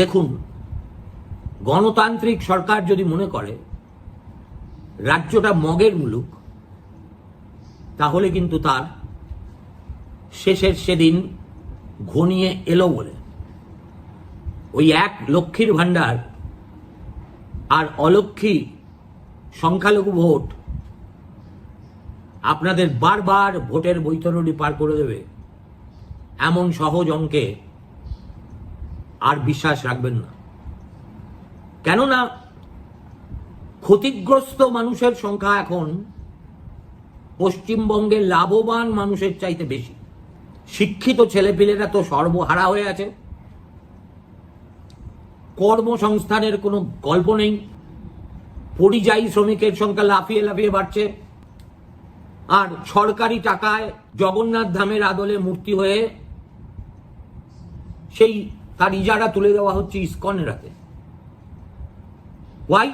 দেখুন, গণতান্ত্রিক সরকার যদি মনে করে রাজ্যটা মগের মুলুক, তাহলে কিন্তু তার শেষের সেদিন ঘনিয়ে এলো বলে। ওই এক লক্ষ্মীর ভাণ্ডার আর অলক্ষী সংখ্যালঘু ভোট আপনাদের বারবার ভোটের বৈতরণী পার করে দেবে, এমন সহজ অঙ্কে আর বিশ্বাস রাখবেন না। কেননা ক্ষতিগ্রস্ত মানুষের সংখ্যা এখন পশ্চিমবঙ্গে লাভবান মানুষের চাইতে বেশি। শিক্ষিত ছেলেপিলেরা তো সর্বহারা হয়ে আছে। কর্মসংস্থানের কোনো গল্প নেই। পরিযায়ী শ্রমিকের সংখ্যা লাফিয়ে লাফিয়ে বাড়ছে। আর সরকারি টাকায় জগন্নাথ ধামের আদলে মূর্তি হয়ে সেই তার ইজারা তুলে দেওয়া হচ্ছে ইস্কনের হাতে। ওয়াই